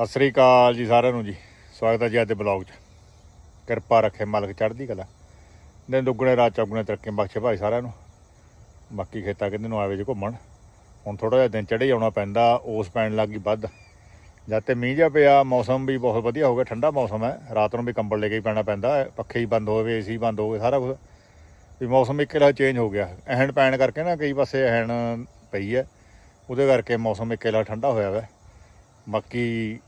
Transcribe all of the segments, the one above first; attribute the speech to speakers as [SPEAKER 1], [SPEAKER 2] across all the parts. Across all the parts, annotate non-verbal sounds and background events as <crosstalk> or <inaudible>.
[SPEAKER 1] ਸਤਿ ਸ੍ਰੀ ਅਕਾਲ ਜੀ ਸਾਰਿਆਂ ਨੂੰ ਜੀ। ਸਵਾਗਤ ਹੈ ਜੀ ਅੱਜ ਦੇ ਬਲੌਗ 'ਚ। ਕਿਰਪਾ ਰੱਖੇ ਮਾਲਕ ਚੜ੍ਹਦੀ ਕਲਾ। ਦਿਨ ਦੁੱਗਣੇ, ਰਾਤ ਚੌਗੁਣੇ ਤਰੱਕੀ ਬਖਸ਼ੇ ਭਾਈ ਸਾਰਿਆਂ ਨੂੰ। ਬਾਕੀ ਖੇਤਾਂ ਕਿੰਨੇ ਨੂੰ ਆਵੇ ਜੇ ਘੁੰਮਣ। ਹੁਣ ਥੋੜਾ ਜਿਹਾ ਦਿਨ ਚੜ੍ਹੇ ਆਉਣਾ ਪੈਂਦਾ, ਉਸ ਪੈਣ ਲੱਗੀ ਵੱਧ। ਜਦ ਤੇ ਮੀਂਹ ਜਿਹਾ ਪਿਆ, ਮੌਸਮ ਵੀ ਬਹੁਤ ਵਧੀਆ ਹੋ ਗਿਆ, ਠੰਡਾ ਮੌਸਮ ਹੈ। ਰਾਤ ਨੂੰ ਵੀ ਕੰਬਲ ਲੈ ਕੇ ਹੀ ਪੈਣਾ ਪੈਂਦਾ, ਪੱਖੇ ਹੀ ਬੰਦ ਹੋਵੇ, ਏਸੀ ਬੰਦ ਹੋਵੇ, ਸਾਰਾ ਕੁਝ ਵੀ ਮੌਸਮ ਇੱਕ ਲਾ ਚੇਂਜ ਹੋ ਗਿਆ। ਐਹਣ ਪੈਣ ਕਰਕੇ ਨਾ ਕਈ ਪਾਸੇ ਐਹਣ ਪਈ ਹੈ। ਉਹਦੇ ਕਰਕੇ ਮੌਸਮ ਇੱਕ ਲਾ ਠੰਡਾ ਹੋਇਆ ਵਾ। ਬਾਕੀ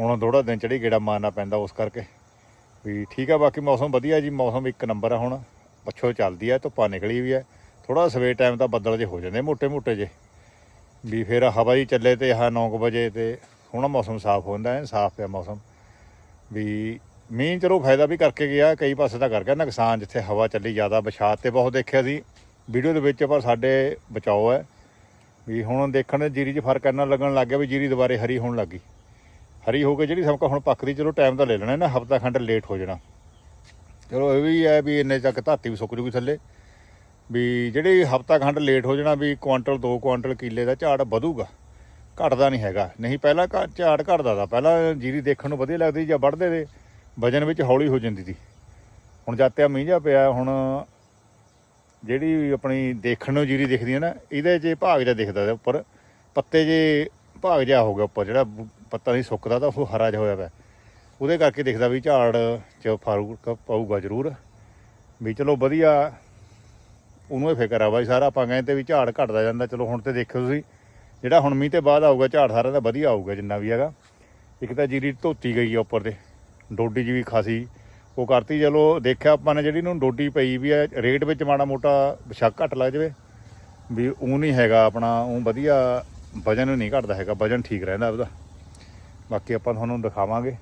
[SPEAKER 1] ਹੁਣ ਥੋੜਾ ਦਿਨ ਚੜੀ ਗੇੜਾ ਮਾਰਨਾ ਪੈਂਦਾ ਉਸ ਕਰਕੇ। ਵੀ ਠੀਕ ਆ, ਬਾਕੀ ਮੌਸਮ ਵਧੀਆ ਜੀ, ਮੌਸਮ ਇੱਕ ਨੰਬਰ ਆ ਹੁਣ। ਪੱਛੋ ਚੱਲਦੀ ਆ, ਧੁੱਪਾਂ ਨਿਕਲੀ ਵੀ ਆ। ਥੋੜਾ ਸਵੇਰ ਟਾਈਮ ਤਾਂ ਬੱਦਲ ਜੇ ਹੋ ਜਾਂਦੇ ਮੋਟੇ ਮੋਟੇ ਜੇ। ਵੀ ਫਿਰ ਹਵਾ ਹੀ ਚੱਲੇ ਤੇ ਹਾਂ 9 ਵਜੇ ਤੇ ਹੁਣ ਮੌਸਮ ਸਾਫ਼ ਹੁੰਦਾ ਹੈ ਸਾਫ਼ ਪਿਆ ਮੌਸਮ। ਵੀ ਮੀਂਹ ਚਲੋ ਫਾਇਦਾ ਵੀ ਕਰਕੇ ਗਿਆ, ਕਈ ਪਾਸੇ ਤਾਂ ਕਰ ਗਿਆ, ਨੁਕਸਾਨ ਜਿੱਥੇ ਹਵਾ ਚੱਲੀ ਜ਼ਿਆਦਾ ਵਿਛਾਤ ਤੇ ਬਹੁਤ ਦੇਖਿਆ ਸੀ। ਵੀਡੀਓ ਦੇ ਵਿੱਚ ਪਰ ਸਾਡੇ ਬਚਾਓ ਹੈ ਵੀ ਹੁਣ ਦੇਖਣ ਜੀਰੀ 'ਚ ਫ਼ਰਕ ਇੰਨਾ ਲੱਗਣ ਲੱਗ ਗਿਆ ਵੀ ਜੀਰੀ ਦੁਬਾਰੇ ਹਰੀ ਹੋਣ ਲੱਗੀ ਹਰੀ ਹੋ ਕੇ ਜਿਹੜੀ ਸਮਕਾ ਹੁਣ ਪੱਕਦੀ ਚਲੋ ਟਾਈਮ ਤਾਂ ਲੈ ਲੈਣਾ ਨਾ ਹਫਤਾ ਖੰਡ ਲੇਟ ਹੋ ਜਾਣਾ। ਚਲੋ ਇਹ ਵੀ ਹੈ ਵੀ ਇੰਨੇ ਤੱਕ ਧਰਤੀ ਵੀ ਸੁੱਕ ਜੂਗੀ ਥੱਲੇ। ਵੀ ਜਿਹੜੀ ਹਫਤਾ ਖੰਡ ਲੇਟ ਹੋ ਜਾਣਾ, ਵੀ ਕੁਆਂਟਲ 2 ਕੁਆਂਟਲ ਕਿੱਲੇ ਦਾ ਝਾੜ ਵਧੂਗਾ। ਘਟਦਾ ਨਹੀਂ ਹੈਗਾ। ਨਹੀਂ, ਪਹਿਲਾਂ ਘ- ਝਾੜ ਘਟਦਾ ਦਾ ਪਹਿਲਾਂ ਜੀਰੀ ਦੇਖਣ ਨੂੰ ਵਧੀਆ ਲੱਗਦੀ ਜਾਂ ਵੱਢਦੇ ਦੇ ਵਜਨ ਵਿੱਚ ਹੌਲੀ ਹੋ ਜਾਂਦੀ ਸੀ। ਹੁਣ ਜਾਤਿਆ ਤੇ ਮੀਂਹ ਜਿਹਾ ਪਿਆ, ਹੁਣ ਜਿਹੜੀ ਆਪਣੀ ਦੇਖਣ ਨੂੰ ਜੀਰੀ ਦਿਖਦੀ ਹੈ ਨਾ, ਇਹਦੇ 'ਚ ਭਾਗ ਜਿਹਾ ਦਿਖਦਾ ਉੱਪਰ। ਪੱਤੇ ਜੇ ਭਾਗ ਜਿਹਾ ਹੋ ਗਿਆ ਉੱਪਰ, ਜਿਹੜਾ ਪੱਤਾ ਨਹੀਂ ਸੁੱਕਦਾ ਤਾਂ ਉਹ ਹਰਾ ਜਿਹਾ ਹੋਇਆ ਪਿਆ। ਉਹਦੇ ਕਰਕੇ ਦੇਖਦਾ ਵੀ ਝਾੜ 'ਚ ਫ਼ਰਕ ਪਊਗਾ ਜ਼ਰੂਰ। ਵੀ ਚਲੋ ਵਧੀਆ, ਉਹਨੂੰ ਇਹ ਫਿਕਰ ਆ ਬਾਈ ਸਾਰਾ, ਆਪਾਂ ਕਹਿੰਦੇ ਵੀ ਝਾੜ ਘਟਦਾ ਜਾਂਦਾ। ਚਲੋ ਹੁਣ ਤੇ ਦੇਖਿਓ ਤੁਸੀਂ, ਜਿਹੜਾ ਹੁਣ ਮੀਂਹ ਤੇ ਬਾਅਦ ਆਊਗਾ, ਝਾੜ ਸਾਰਾ ਦਾ ਵਧੀਆ ਆਊਗਾ ਜਿੰਨਾ ਵੀ ਹੈਗਾ। ਇੱਕ ਤਾਂ ਜੀਰੀ ਧੋਤੀ ਗਈ ਆ ਉੱਪਰ ਤੇ, ਡੋਡੀ ਜੀ ਵੀ ਖਾਸੀ। ਉਹ ਕਰਤੀ, ਚਲੋ ਦੇਖਿਆ ਆਪਾਂ ਨੇ ਜਿਹੜੀ ਨੂੰ ਡੋਡੀ ਪਈ ਵੀ ਹੈ ਰੇਟ ਵਿੱਚ ਮਾੜਾ ਮੋਟਾ ਸ਼ੱਕ ਘੱਟ ਲੱਗ ਜਾਵੇ। ਵੀ ਉਹ ਨਹੀਂ ਹੈਗਾ ਆਪਣਾ, ਉਹ ਵਧੀਆ, ਵਜਨ ਨਹੀਂ ਘਟਦਾ ਹੈਗਾ, ਵਜਨ ਠੀਕ ਰਹਿੰਦਾ ਉਹਦਾ। ਬਾਕੀ ਆਪਾਂ ਤੁਹਾਨੂੰ ਦਿਖਾਵਾਂਗੇ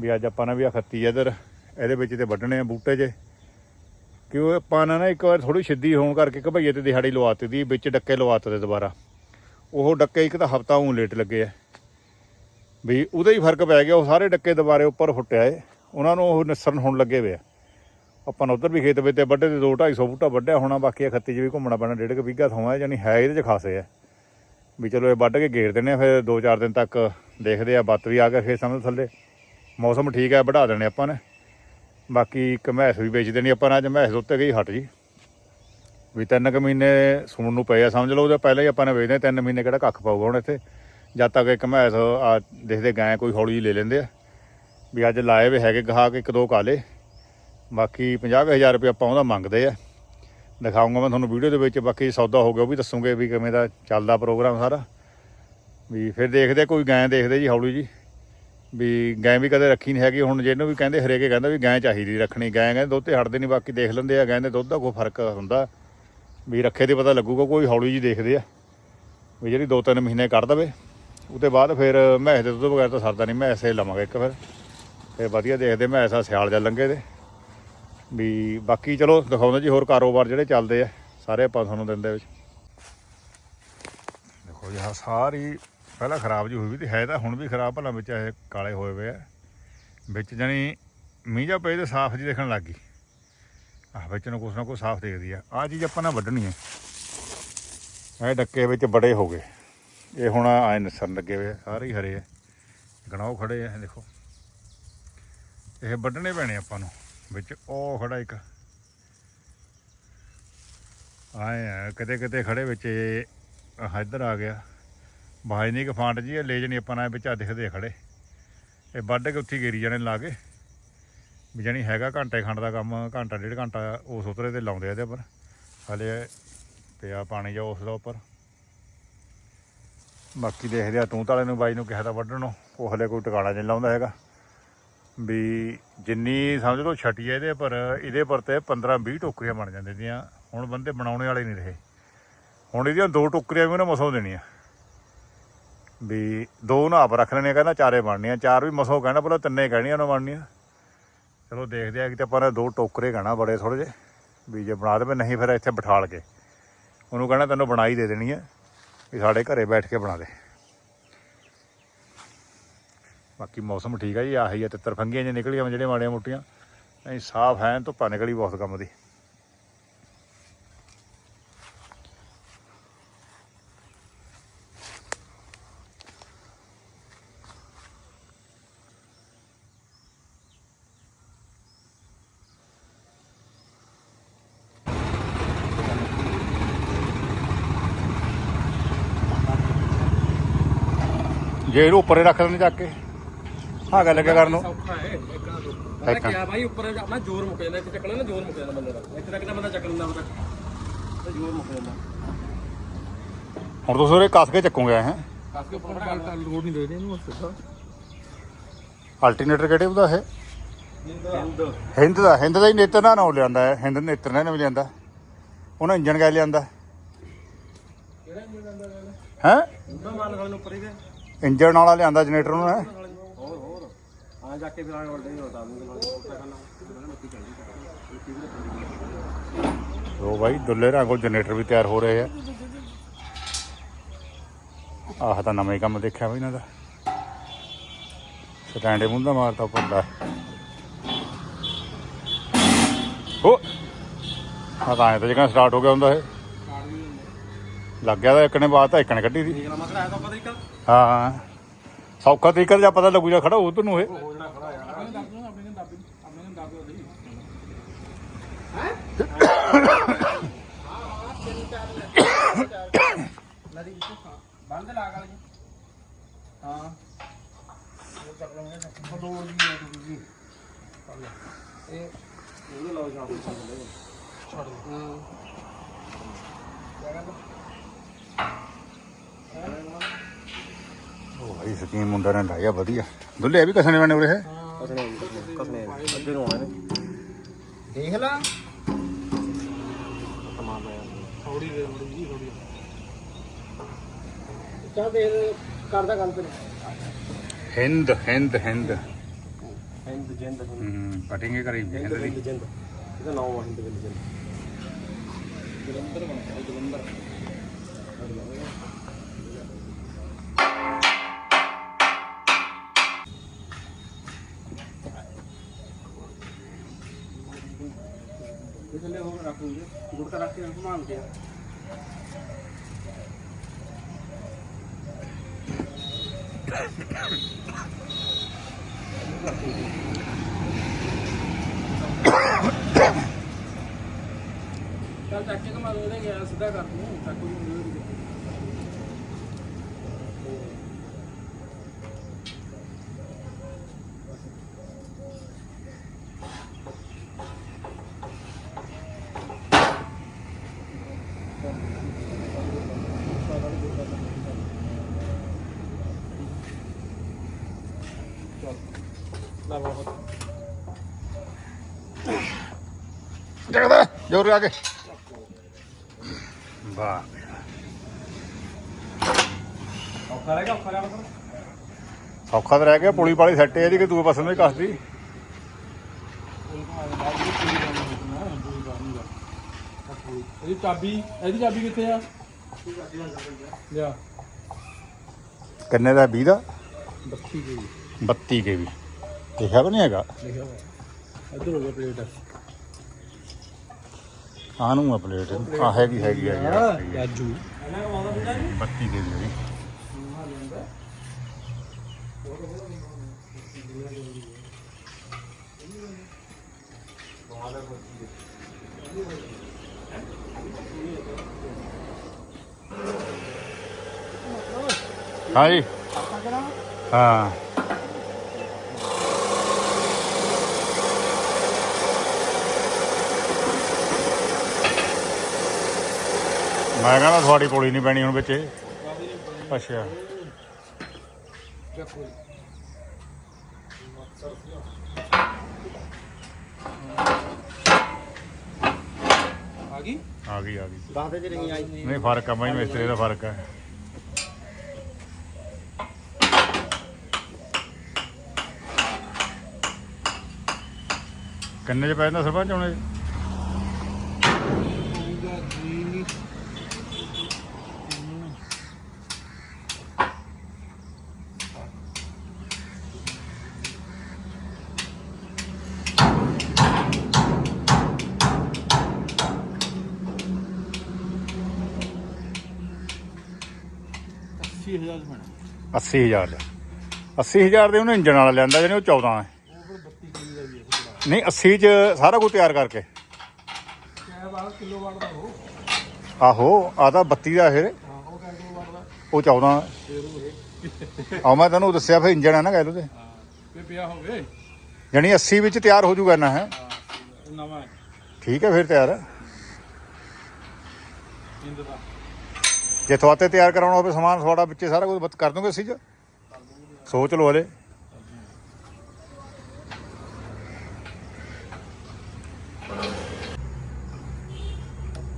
[SPEAKER 1] ਵੀ ਅੱਜ ਆਪਾਂ ਨੇ ਵੀ ਆ ਖੱਤੀ ਇਧਰ, ਇਹਦੇ ਵਿੱਚ ਤੇ ਵੱਢਣੇ ਆ ਬੂਟੇ 'ਚ ਕਿ ਆਪਾਂ ਨੇ ਨਾ ਇੱਕ ਵਾਰ ਥੋੜੀ ਸਿੱਧੀ ਹੋਣ ਕਰਕੇ ਘਬਈਏ ਤੇ ਦਿਹਾੜੀ ਲਵਾਤੀ ਦੀ ਵਿੱਚ ਡੱਕੇ ਲਵਾਤੇ ਤੇ ਦੁਬਾਰਾ। ਉਹ ਡੱਕੇ ਇੱਕ ਤਾਂ ਹਫਤਾ ਉਂ ਲੇਟ ਲੱਗੇ ਆ। ਵੀ ਉਹਦਾ ਹੀ ਫ਼ਰਕ ਪੈ ਗਿਆ, ਉਹ ਸਾਰੇ ਡੱਕੇ ਦੁਬਾਰੇ ਉੱਪਰ ਫੁੱਟਿਆ ਏ। ਉਹਨਾਂ ਨੂੰ ਉਹ ਨਿਸਰਨ ਹੋਣ ਲੱਗੇ ਵੇ ਆਪਾਂ ਨੂੰ ਉਧਰ ਵੀ ਖੇਤ ਵਿੱਚ ਤੇ ਵੱਡੇ ਤੇ 2 250 ਬੂਟਾ ਵੱਢਿਆ ਹੋਣਾ, ਬਾਕੀ ਆ ਖੱਤੀ 'ਚ ਵੀ ਘੁੰਮਣਾ ਪੈਣਾ, ਡੇਢ ਕੁ ਵੀਘਾ ਥਾਂ ਹੈ ਜਾਨੀ ਹੈ ਇਹਦੇ 'ਚ ਖਾਸੇ ਆ। ਵੀ ਚਲੋ ਇਹ ਵੱਢ ਕੇ ਗੇਰ ਦਿੰਨੇ ਆ, ਫਿਰ 2-4 ਦਿਨ ਤੱਕ ਦੇਖਦੇ ਆ, ਬੱਤ ਵੀ ਆ ਕੇ ਖੇਤ ਸਮਝ ਥੱਲੇ। ਮੌਸਮ ਠੀਕ ਹੈ ਵਧਾ ਦੇਣੇ ਆਪਾਂ ਨੇ। ਬਾਕੀ ਇੱਕ ਵੀ ਵੇਚ ਦੇਣੀ ਆਪਾਂ ਨੇ, ਅੱਜ ਮੈਸ ਦੇ ਉੱਤੇ ਗਈ ਹਟ ਜੀ। ਵੀ ਤਿੰਨ ਕੁ ਮਹੀਨੇ ਸੂਣ ਨੂੰ ਪਏ ਆ, ਸਮਝ ਲਓ, ਉਹਦੇ ਪਹਿਲਾਂ ਹੀ ਆਪਾਂ ਨੇ ਵੇਚਦੇ ਤਿੰਨ ਮਹੀਨੇ ਕਿਹੜਾ ਕੱਖ ਪਾਊਗਾ ਹੁਣ ਇੱਥੇ। ਜਦ ਤੱਕ ਇੱਕ ਮੈਸ ਆ, ਦੇਖਦੇ ਗਾਂ ਕੋਈ ਹੌਲੀ ਜਿਹੀ ਲੈ ਲੈਂਦੇ ਆ। ਵੀ ਅੱਜ ਲਾਏ ਵੇ ਹੈਗੇ ਗਾਹਕ ਇੱਕ ਦੋ ਕਾਲੇ। ਬਾਕੀ 50000 ਰੁਪਏ ਆਪਾਂ ਉਹਦਾ ਮੰਗਦੇ ਆ। ਦਿਖਾਉਂਗਾ ਮੈਂ ਤੁਹਾਨੂੰ ਵੀਡੀਓ ਦੇ ਵਿੱਚ ਬਾਕੀ ਸੌਦਾ ਹੋ ਗਿਆ ਉਹ ਵੀ ਦੱਸੂਗੇ ਵੀ ਕਿਵੇਂ ਦਾ ਚੱਲਦਾ ਪ੍ਰੋਗਰਾਮ ਸਾਰਾ। ਵੀ ਫਿਰ ਦੇਖਦੇ ਆ, ਕੋਈ ਗਾਂ ਦੇਖਦੇ ਜੀ ਹੌਲੀ ਜੀ। ਵੀ ਗਾਂ ਵੀ ਕਦੇ ਰੱਖੀ ਨਹੀਂ ਹੈਗੀ ਹੁਣ ਜਿਹਨੂੰ ਵੀ ਕਹਿੰਦੇ ਹਰੇਕੇ ਕਹਿੰਦਾ ਵੀ ਗਾਂ ਚਾਹੀਦੀ ਰੱਖਣੀ ਗਾਂ ਕਹਿੰਦੇ ਦੁੱਧ ਤੇ ਹਟਦੇ ਨਹੀਂ ਬਾਕੀ ਦੇਖ ਲੈਂਦੇ ਆ ਗਾਂ ਦੇ ਦੁੱਧ ਦਾ ਕੋਈ ਫ਼ਰਕ ਹੁੰਦਾ। ਵੀ ਰੱਖੇ ਤੇ ਪਤਾ ਲੱਗੂਗਾ ਕੋਈ ਹੌਲੀ ਜੀ ਦੇਖਦੇ ਆ। ਵੀ ਜਿਹੜੀ 2-3 ਮਹੀਨੇ ਕੱਢ ਦਵੇ ਉਹਦੇ ਬਾਅਦ ਫਿਰ ਮੈਸ ਦੇ ਦੁੱਧ ਬਗੈਰ ਤਾਂ ਸਰਦਾ ਨਹੀਂ ਮੈਸੇ ਲਵਾਂਗੇ ਇੱਕ ਫਿਰ। ਫਿਰ ਵਧੀਆ ਦੇਖਦੇ ਮੈਸਾ ਸਿਆਲ ਜਾ ਲੰਗੇ ਦੇ ਵੀ ਬਾਕੀ ਚਲੋ ਦਿਖਾਉਂਦੇ ਜੀ ਹੋਰ ਕਾਰੋਬਾਰ ਜਿਹੜੇ ਚੱਲਦੇ ਆ, ਸਾਰੇ ਆਪਾਂ ਤੁਹਾਨੂੰ ਦਿੰਦੇ ਵਿੱਚ। ਦੇਖੋ ਜੀ, ਆਹ ਸਾਰੀ ਪਹਿਲਾਂ ਖਰਾਬ ਜੀ ਹੋਈ ਵੀ ਤੇ ਹੈ ਤਾਂ ਹੁਣ ਵੀ ਖਰਾਬ, ਭਲਾ ਵਿੱਚ ਇਹ ਕਾਲੇ ਹੋਏ ਹੋਏ ਆ। ਵਿੱਚ ਜਾਨੀ ਮੀਂਹ ਜਾ ਪਏ ਤੇ ਸਾਫ਼ ਜੀ ਦੇਖਣ ਲੱਗ ਗਈ। ਆਹ ਵਿੱਚ ਨੂੰ ਕੁਛ ਨਾ ਕੁਛ ਸਾਫ਼ ਦੇਖਦੀ ਆ। ਆਹ ਚੀਜ਼ ਆਪਾਂ ਨਾ ਵੱਢਣੀ ਹੈ ਇਹ ਡੱਕੇ ਵਿੱਚ ਬੜੇ ਹੋ ਗਏ। ਇਹ ਹੁਣ ਆਏ ਨਸਰਨ ਲੱਗੇ ਹੋਏ ਸਾਰੇ ਹੀ ਹਰੇ ਆ। ਗਣਾਓ ਖੜੇ ਆ ਦੇਖੋ। ਇਹ ਵੱਢਣੇ ਪੈਣੇ ਆਪਾਂ ਨੂੰ। ਵਿੱਚ ਉਹ ਖੜਾ ਇੱਕ। ਆਏ ਆ, ਕਿਤੇ ਕਿਤੇ ਖੜੇ ਵਿੱਚ ਇੱਧਰ ਆ ਗਿਆ। ਬਾਜਨੀ ਕ ਫਾਂਟ ਜੀ, ਇਹ ਲੈ ਜਣੀ ਆਪਾਂ ਨਾਲ ਵਿੱਚ ਆ ਦਿਖਦੇ ਆ ਖੜੇ। ਇਹ ਵੱਢ ਕੇ ਉੱਥੇ ਹੀ ਗੇਰੀ ਜਾਣੇ ਲਾ ਕੇ। ਵੀ ਜਾਣੀ ਹੈਗਾ ਘੰਟੇ ਖੰਡ ਦਾ ਕੰਮ, ਘੰਟਾ ਡੇਢ ਘੰਟਾ ਉਸ ਉਤਰੇ ਤੇ ਲਾਉਂਦੇ ਆ ਇਹਦੇ ਉੱਪਰ। ਹਲੇ ਪਿਆ ਪਾਣੀ ਜਾ ਉਸ ਦਾ ਉੱਪਰ। ਬਾਕੀ ਦੇਖਦੇ ਆ ਤੂੰ ਤਾਲੇ ਨੂੰ ਬਾਈ ਨੂੰ ਕਿਹਾ ਤਾਂ ਵੱਢਣ ਨੂੰ, ਉਹ ਹਲੇ ਕੋਈ ਟਿਕਾਣਾ ਨਹੀਂ ਲਾਉਂਦਾ ਹੈਗਾ। ਵੀ ਜਿੰਨੀ ਸਮਝ ਲਓ ਛਟੀ ਹੈ ਇਹਦੇ ਪਰ ਇਹਦੇ ਪਰ ਤੇ 15 20 ਟੋਕਰੀਆਂ ਬਣ ਜਾਂਦੀਆਂ ਦੀਆਂ ਹੁਣ ਬੰਦੇ ਬਣਾਉਣੇ ਵਾਲੇ ਨਹੀਂ ਰਹੇ। ਹੁਣ ਇਹਦੀਆਂ ਦੋ ਟੋਕਰੀਆਂ ਵੀ ਉਹਨੇ ਮਸੋਂ ਦੇਣੀਆਂ। ਵੀ ਦੋ ਨਾ ਆਪ ਰੱਖ ਲੈਣੇ ਕਹਿੰਦਾ ਚਾਰੇ ਬਣਨੀਆਂ। ਚਾਰ ਵੀ ਮਸੋਂ ਕਹਿਣਾ ਪਹਿਲਾਂ ਤਿੰਨੇ ਕਹਿਣੀਆਂ, ਉਹਨਾਂ ਬਣਨੀਆਂ। ਚਲੋ ਦੇਖਦੇ ਆ ਕਿ ਤੇ ਆਪਾਂ ਦੋ ਟੋਕਰੇ ਕਹਿਣਾ ਬੜੇ ਥੋੜੇ ਜਿਹੇ। ਵੀ ਜੇ ਬਣਾ ਦੇਵੇ, ਨਹੀਂ ਫਿਰ ਇੱਥੇ ਬਿਠਾਲ ਕੇ। ਉਹਨੂੰ ਕਹਿਣਾ ਤੈਨੂੰ ਬਣਾਈ ਦੇ ਦੇਣੀ ਹੈ ਵੀ ਸਾਡੇ ਘਰੇ ਬੈਠ ਕੇ ਬਣਾ ਦੇ। ਬਾਕੀ ਮੌਸਮ ਠੀਕ ਆ ਜੀ, ਆਹੀ ਆ ਤੇ ਤਰਫੰਗੀਆਂ ਜੇ ਨਿਕਲੀਆਂ ਜਿਹੜੇ ਮਾੜੀਆਂ ਮੋਟੀਆਂ। ਨਹੀਂ, ਸਾਫ਼ ਹੈ, ਧੁੱਪਾਂ ਨਿਕਲੀ ਬਹੁਤ ਕੰਮ ਦੀ। ਜੇ ਇਹਨੂੰ ਉੱਪਰੇ ਰੱਖ ਦਿੰਦੇ ਚੱਕ ਕੇ। ਹਾਂ ਗੱਲ ਕਿਆ ਕਰਨ ਨੂੰ?
[SPEAKER 2] ਸੌਖਾ ਹੈ ਇੱਕ ਨਾ
[SPEAKER 1] ਇੱਕ।
[SPEAKER 2] ਕਿਆ ਬਾਈ ਉੱਪਰ ਆਪਣਾ ਜ਼ੋਰ ਮੁੱਕ ਜਾਂਦਾ ਇੱਥੇ ਚੱਕਣਾ ਨਾ ਜ਼ੋਰ ਮੁੱਕ ਜਾਂਦਾ ਬੰਦੇ ਦਾ। ਇੱਥੇ ਤੱਕ ਤਾਂ ਬੰਦਾ ਚੱਕ ਲੈਂਦਾ ਪਤਾ ਤੇ ਜ਼ੋਰ ਮੁੱਕ ਜਾਂਦਾ।
[SPEAKER 1] ਹੁਣ ਤੁਸੀਂ ਉਹਦੇ ਕੱਸ ਕੇ ਚੱਕੋਗੇ ਹੈ?
[SPEAKER 2] ਕੱਸ ਕੇ ਉੱਪਰ ਗੱਲ ਤਾਂ ਲੋਡ ਨਹੀਂ ਦੇ ਰਹੇ ਇਹਨੂੰ ਸਿੱਧਾ
[SPEAKER 1] ਅਲਟਰਨੇਟਰ ਕਿਹੜੇ ਉਹਦਾ ਇਹ?
[SPEAKER 2] ਹਿੰਦ
[SPEAKER 1] ਹਿੰਦ ਦਾ ਹਿੰਦ ਦਾ ਹੀ ਨੇਤਰ ਨਾਲ ਨਾਮ ਲਿਆਂਦਾ ਹੈ ਹਿੰਦ ਨੇਤਰ ਨੇ ਵੀ ਲਿਆਂਦਾ। ਉਹਨਾਂ ਇੰਜਨ ਗੈ ਲਿਆਂਦਾ? ਹੈ?
[SPEAKER 2] ਉਹਦਾ ਮਾਲ ਗਾਲ ਨੂੰ ਉੱਪਰ ਹੀ ਦੇ
[SPEAKER 1] ਇੰਜਨ ਵਾਲਾ ਲਿਆਂਦਾ ਜਨਰੇਟਰ ਨੂੰ ਹੈ?
[SPEAKER 2] ਹੋਰ ਹੋਰ ਆ ਜਾ ਕੇ ਫਿਰ ਆਣ ਵੱਡੇ ਹੋ ਤਾਂ ਦੂੰਗੇ ਨਾਲ ਉੱਤਾ ਕਰਨਾ ਉਹਨਾਂ ਮੱਤੀ ਚੱਲਦੀ
[SPEAKER 1] ਉਹ ਬਾਈ ਦੁੱਲੇ ਰਾਂ ਕੋਲ ਜਨਰੇਟਰ ਵੀ ਤਿਆਰ ਹੋ ਰਹੇ ਆ। ਆਹ ਤਾਂ ਨਵਾਂ ਕੰਮ ਦੇਖਿਆ ਬਈ ਇਹਨਾਂ ਦਾ। ਸਟੈਂਡੇ ਮੁੰਦਾ ਮਾਰਤਾ ਪੰਦਾ ਹੋ ਆ ਤਾਂ ਐਂ ਤਾਂ ਜਿਕਣਾ ਸਟਾਰਟ ਹੋ ਗਿਆ ਹੁੰਦਾ ਇਹ।
[SPEAKER 2] ਵੀ
[SPEAKER 1] ਲੱਗ ਗਿਆ ਤਾਂ ਇੱਕ ਨੇ ਬਾਤ ਤਾਂ ਇੱਕ ਨੇ ਕੱਢੀ
[SPEAKER 2] ਲਾ ਨਹੀਂ
[SPEAKER 1] ਹਾਂ। ਸੌਖਾ ਤਰੀਕਾ ਜਾਂ ਪਤਾ ਲੱਗੂ ਜਾਂ ਖੜਾ ਉਧਰ ਨੂੰ ਇਹ
[SPEAKER 2] ਹੋ ਜਿਹੜਾ ਖੜਾ ਯਾਰ ਆਪਣੇ ਦੱਬ ਦੂੰਗਾ ਆਪਣੇ ਦੱਬ ਆਪਣੇ ਨੂੰ ਦੱਬ ਦੋ ਨਦੀ ਬੰਦ ਲਾ ਗਲ ਜੀ ਹਾਂ ਉਹ ਕਰ ਲਵਾਂਗੇ ਦੋ ਜੀ ਦੋ ਜੀ ਇਹ। ਇਹ ਲਓ ਜਾ ਛੱਡ ਦੋ ਹਾਂ।
[SPEAKER 1] ਉਹ ਭਾਈ ਸਕੀਮ ਮੁੰਡਾ ਨੇ ਲਾਇਆ ਵਧੀਆ। ਦੁੱਲੇ ਇਹ ਵੀ ਕਸਣੇ ਬਣੇ ਉਰੇ ਹੈ?
[SPEAKER 2] ਕਸਨੇ ਕਸਨੇ ਅੱਗੇ ਨੂੰ ਆਏ ਦੇਖ ਲਾ। ਤਮਾਮ ਹੈ ਥੋੜੀ ਦੇ ਥੋੜੀ ਜੀ ਥੋੜੀ ਚੱਲ ਦੇਖ ਕਰਦਾ ਗੱਲ ਤੇ
[SPEAKER 1] ਹਿੰਦ ਹਿੰਦ ਹਿੰਦ।
[SPEAKER 2] ਹਿੰਦ ਜਿੰਦ
[SPEAKER 1] ਹੂੰ ਕਟਿੰਗ ਕਰੀ ਹਿੰਦ ਦੀ।
[SPEAKER 2] ਜਿੰਦ। ਇਹਦਾ ਨਾਮ ਹਿੰਦ ਜਿੰਦ। ਜਲੰਧਰ ਬਣਦਾ ਜਲੰਧਰ। ਇਹ ਥੱਲੇ ਹੋ ਕੇ ਰੱਖੂਗੇ ਗੁੜਕਾ ਰੱਖ ਕੇ ਘੁਮਾਉਂ ਚੱਲ ਚੱਕ ਕੇ ਘੁਮਾ ਦੋ ਗਿਆ, ਸਿੱਧਾ ਕਰ ਦੂੰ। ਚੱਕ ਦੂੰ ਲਾ ਬਹੁਤ।
[SPEAKER 1] ਦੇਖਦਾ ਜੋਰ ਆ ਕੇ। ਵਾਹ।
[SPEAKER 2] ਔਖਾ ਰਹੇਗਾ ਔਖਾ ਰਹੇਗਾ ਮਤਲਬ?
[SPEAKER 1] ਸੌਖਾ ਤਾਂ ਰਹਿ ਗਿਆ ਪੁਲੀ ਵਾਲੀ ਸੈੱਟ ਹੈ ਇਹਦੀ ਕਿ ਦੂਏ ਪਾਸੇ ਨੂੰ ਹੀ ਕੱਸਦੀ
[SPEAKER 2] ਇਹਦੀ ਚਾਬੀ ਇਹਦੀ ਚਾਬੀ ਕਿੱਥੇ ਆ? ਲਿਆ।
[SPEAKER 1] ਕਿੰਨੇ ਦਾ 20 ਦਾ?
[SPEAKER 2] ਬੱਤੀ ਦੀ
[SPEAKER 1] 32 ਕੇ ਵੀ। ਵੀ ਨਹੀਂ ਹੈਗਾ।
[SPEAKER 2] ਲਿਖਿਆ ਹੋਇਆ ਇੱਧਰ ਹੋ ਗਿਆ ਪਲੇਟ
[SPEAKER 1] ਆਹ ਨੂੰ ਆ ਪਲੇਟ ਆ ਹੈਗੀ ਹੈਗੀ ਆ ਯਾਰ
[SPEAKER 2] ਰਾਜੂ ਇਹਨਾਂ ਕਮਾਉਂਦਾ ਬੇਟਾ ਜੀ।
[SPEAKER 1] 32 ਕੇ ਵੀ ਹਾਂ। ਮੈਂ ਕਹਿੰਦਾ ਤੁਹਾਡੀ ਕੋਲੀ ਨਹੀਂ ਪੈਣੀ ਹੁਣ ਵਿੱਚ। ਇਹ। ਅੱਛਾ।
[SPEAKER 2] ਆ ਗਈ?
[SPEAKER 1] ਆ ਗਈ ਆ ਗਈ।
[SPEAKER 2] ਜੇ ਨਹੀਂ ਆਈ।
[SPEAKER 1] ਨਹੀਂ ਫ਼ਰਕ ਆ ਬਾਈ ਮਿਸਤਰੀ ਦਾ ਫ਼ਰਕ ਹੈ ਕਿੰਨੇ ਚ ਪੈ ਜਾਂਦਾ ਸਰਪੰਚ ਹੁਣ ਇਹ?
[SPEAKER 2] ਹੋਊਗਾ ਜੀ
[SPEAKER 1] 80000 ਦਾ। 80000 ਦੇ ਉਹਨੇ ਇੰਜਨ ਵਾਲਾ ਲਿਆਂਦਾ ਜਿਹਨੇ ਉਹ 14 ਹੈ।
[SPEAKER 2] ਉਹ ਫਿਰ 32 ਕਿਲੋ ਦਾ ਵੀ ਹੈ ਥੋੜਾ
[SPEAKER 1] ਨਹੀਂ 80 ਚ ਸਾਰਾ ਕੁਝ ਤਿਆਰ ਕਰਕੇ। ਆਹੋ ਆ ਤਾਂ 32 ਦਾ ਫਿਰ।
[SPEAKER 2] ਹਾਂ ਉਹ ਕਿਆ ਕਿਲੋ ਵਾਟ ਦਾ
[SPEAKER 1] ਉਹ 14
[SPEAKER 2] ਫੇਰ ਉਹ ਇਹ
[SPEAKER 1] ਆ ਮੈਂ ਤੈਨੂੰ ਦੱਸਿਆ ਫਿਰ ਇੰਜਣ ਹੈ ਨਾ ਕਹਿ ਲੋ ਤੇ।
[SPEAKER 2] ਤੇ ਪਿਆ ਹੋਵੇ
[SPEAKER 1] ਜਾਣੀ 80 ਵਿੱਚ ਤਿਆਰ ਹੋ ਜੂਗਾ ਨਾ ਹੈ?
[SPEAKER 2] ਨਵਾਂ
[SPEAKER 1] ਠੀਕ ਹੈ ਫਿਰ ਤਿਆਰ। ਹੈ ਜੇ ਤੁਹਾਤੇ ਤਿਆਰ ਕਰਾਉਣਾ ਹੋਵੇ, ਸਮਾਨ ਤੁਹਾਡਾ ਵਿੱਚੇ ਸਾਰਾ ਕੁਝ ਬਤ- ਕਰ ਦੋਗੇ ਅਸੀਂ ਚ ਸੋਚ ਲਓ ਹਲੇ।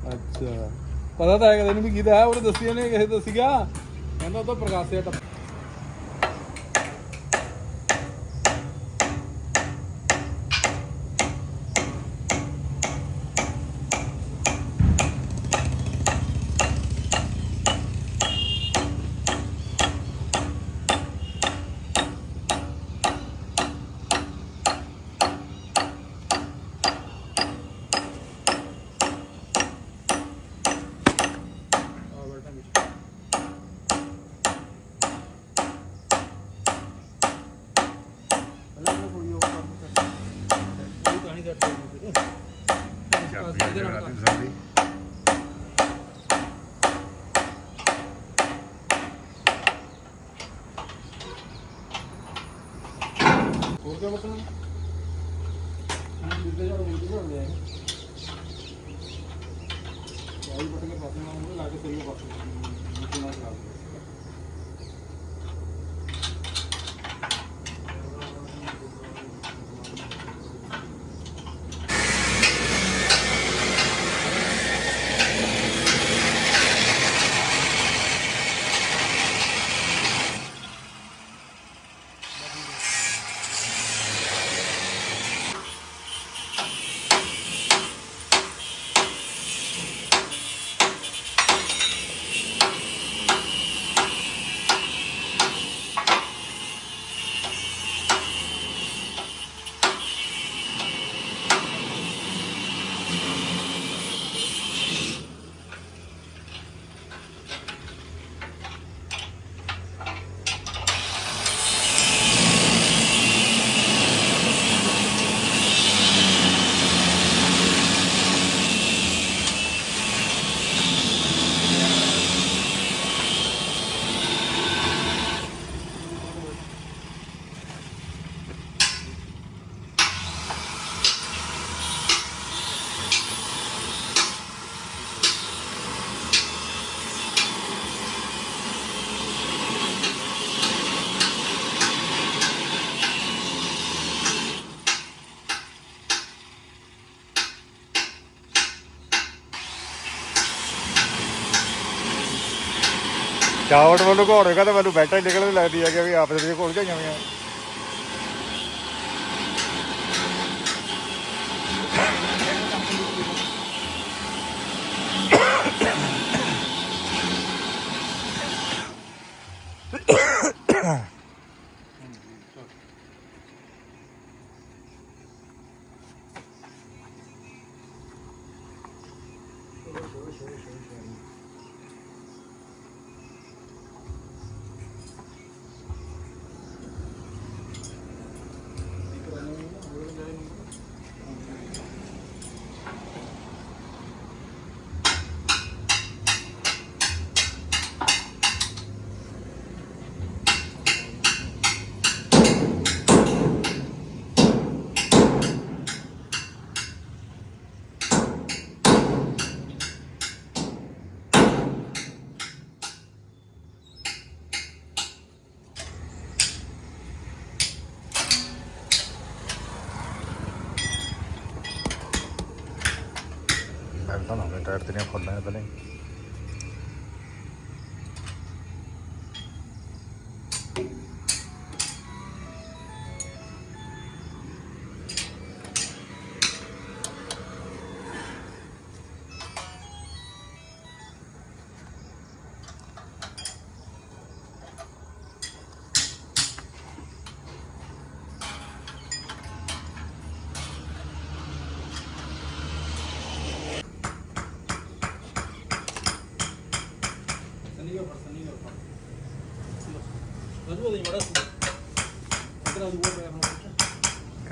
[SPEAKER 2] ਅੱਛਾ। ਪਤਾ ਤਾਂ ਹੈ ਕਿ ਤੈਨੂੰ ਵੀ ਕੀਤਾ ਹੈ, ਉਹਨੇ ਦੱਸਿਆ ਨੇ ਕਿਸੇ ਦੱਸ ਕਹਿੰਦਾ ਉਹ ਤਾਂ ਪ੍ਰਕਾਸ਼ਿਆ ਟੱਪ ਆ ਬੈਠਾ ਵਿੱਚ ਪਹਿਲਾਂ ਤਾਂ ਕੋਈ ਉਹ ਕੰਮ ਕਰ ਕੋਈ ਕਹਾਣੀ ਦਾ ਹੋਰ ਕਿਆ ਬਕਣਾ ਇਹ ਮਿਲਦੇ ਜਾਣ ਮੁੰਡੇ ਬਣਦੇ ਆ ਆਈ ਬਟਨ ਕੇ ਪਾਸੇ ਨਾਲ ਉਹਨੂੰ ਲਾ ਕੇ ਤੇਰੀ ਪਾਸੇ ਨੀਚੇ ਨਾਲ ਲਾ ਦੇ
[SPEAKER 1] ਚਾਵਟ ਵੱਲੋਂ ਘੋੜੇਗਾ ਤਾਂ ਮੈਨੂੰ ਬੈਟਾ ਹੀ ਨਿਕਲਣ ਲੱਗਦੀ ਹੈ ਕਿ ਵੀ ਆਪਸ ਵਿੱਚ ਘੋੜ ਜਾਈਆਂ ਹੋਈਆਂ। ਮੈਂ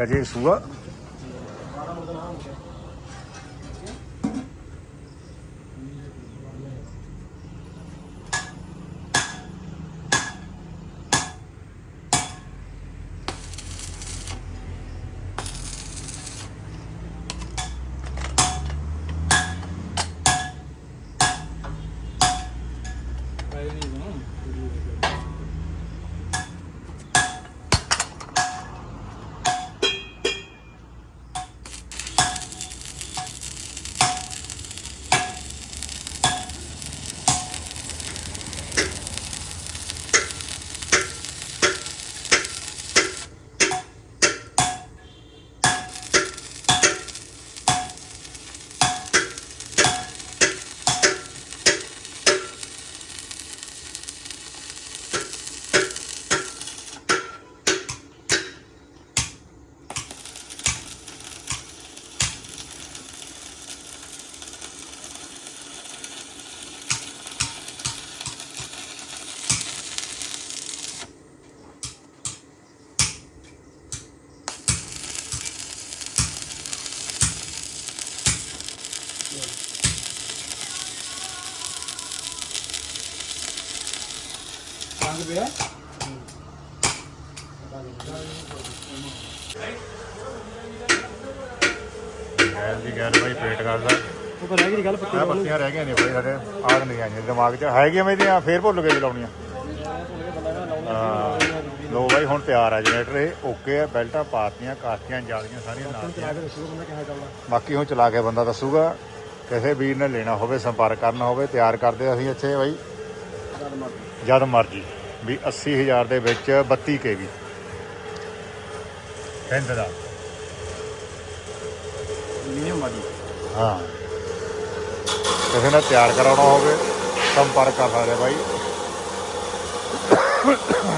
[SPEAKER 2] ਹੁਣ
[SPEAKER 1] ਕਜੇ ਸੂਆ
[SPEAKER 2] ਮਾਰਾ ਮੁਰਦਾ ਨਾ ਹੋ ਗਿਆ
[SPEAKER 3] ਪਿਆ।
[SPEAKER 1] ਗੈਲ ਦੀ ਗੈਲ ਬਾਈ ਪੇਟ ਕਰਦਾ।
[SPEAKER 3] ਉਹ ਤਾਂ ਰਹਿ ਗਈ ਗੱਲ ਪੱਕੀ
[SPEAKER 1] ਆ ਪੱਤੀਆਂ ਰਹਿ ਗਈਆਂ ਨੇ ਬਾਈ ਸਾਡੇ ਆਦ ਨਹੀਂ ਆਈਆਂ ਦਿਮਾਗ 'ਚ ਹੈਗੀਆਂ ਮੇਰੀਆਂ ਫੇਰ ਭੁੱਲ ਗਏ ਲਾਉਣੀਆਂ। ਹਾਂ ਲੋ ਹੁਣ ਤਿਆਰ ਆ ਜਨਰੇਟਰ ਇਹ ਓਕੇ ਆ ਬੈਲਟਾਂ ਪਾਤੀਆਂ ਕਾਸਤੀਆਂ ਜਾਲੀਆਂ ਸਾਰੀਆਂ ਨਾਲ ਬਾਕੀ ਹੁਣ ਚਲਾ ਕੇ ਬੰਦਾ ਦੱਸੂਗਾ ਕਿਸੇ ਵੀਰ ਨੇ ਲੈਣਾ ਹੋਵੇ ਸੰਪਰਕ ਕਰਨਾ ਹੋਵੇ ਤਿਆਰ ਕਰਦੇ ਅਸੀਂ ਇੱਥੇ ਬਾਈ।
[SPEAKER 3] ਜਦ
[SPEAKER 1] ਮਰਜ਼ੀ। ਵੀ 80000 ਦੇ ਵਿੱਚ 32 ਕੇਵੀ ਫੈਂਦ ਦਾ।
[SPEAKER 3] ਮਿਨੀਮਮ ਮਾਦੀ
[SPEAKER 1] ਹਾਂ। ਕਿਸੇ ਨੇ ਤਿਆਰ ਕਰਾਉਣਾ ਹੋਵੇ ਸੰਪਰਕ ਕਰ ਸਕਦੇ ਬਾਈ।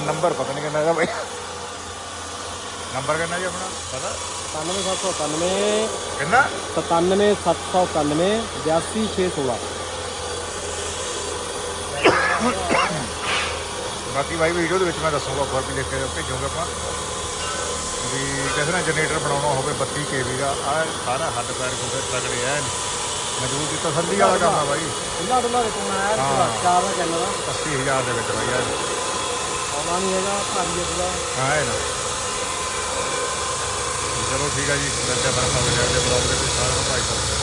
[SPEAKER 1] ਨੰਬਰ ਪਤਾ ਨਹੀਂ ਕਿੰਨਾ ਹੈਗਾ ਬਾਈ। ਨੰਬਰ ਕਿੰਨਾ ਜੀ ਆਪਣਾ? ਪਤਾ?
[SPEAKER 3] 97791
[SPEAKER 1] ਕਿੰਨਾ?
[SPEAKER 3] 97791 82616 <coughs>
[SPEAKER 1] ਬਾਕੀ ਬਾਈ ਵੀਡੀਓ ਦੇ ਵਿੱਚ ਮੈਂ ਦੱਸੂਗਾ ਹੋਰ ਵੀ ਲਿਖ ਕੇ ਭੇਜੂਗਾ ਆਪਾਂ। ਵੀ ਕਿਸੇ ਨੇ ਜਨਰੇਟਰ ਬਣਾਉਣਾ ਹੋਵੇ 32 ਕੇਵੀ ਦਾ ਆ ਸਾਰਾ ਹੱਡ ਪੈਰ ਕੋਲ ਤਗੜੇ ਐ ਮਜ਼ਬੂਤ ਤਸੱਲੀ ਵਾਲਾ ਕੰਮ ਆ ਬਾਈ।
[SPEAKER 3] ਇੰਨਾ ਡੋਲਾ ਦੇ ਆਇਆ। ਚਾਰ ਦਾ ਚੱਲ ਦਾ
[SPEAKER 1] 80000 ਦੇ ਵਿੱਚ ਬਾਈ ਐ
[SPEAKER 3] ਆਉਣਾ ਨਹੀਂ ਹੈਗਾ ਭਾਰੀ ਪੂਰਾ
[SPEAKER 1] ਹਾਂ ਇਹ ਨਾ। ਚਲੋ ਠੀਕ ਆ ਜੀ ਮਿਲਦੇ ਆ ਵਜਾ ਦੇ ਬਲੌਗ ਦੇ ਵਿੱਚ ਸਾਰਿਆਂ ਨੂੰ ਭਾਈ ਸਾਹਿਬ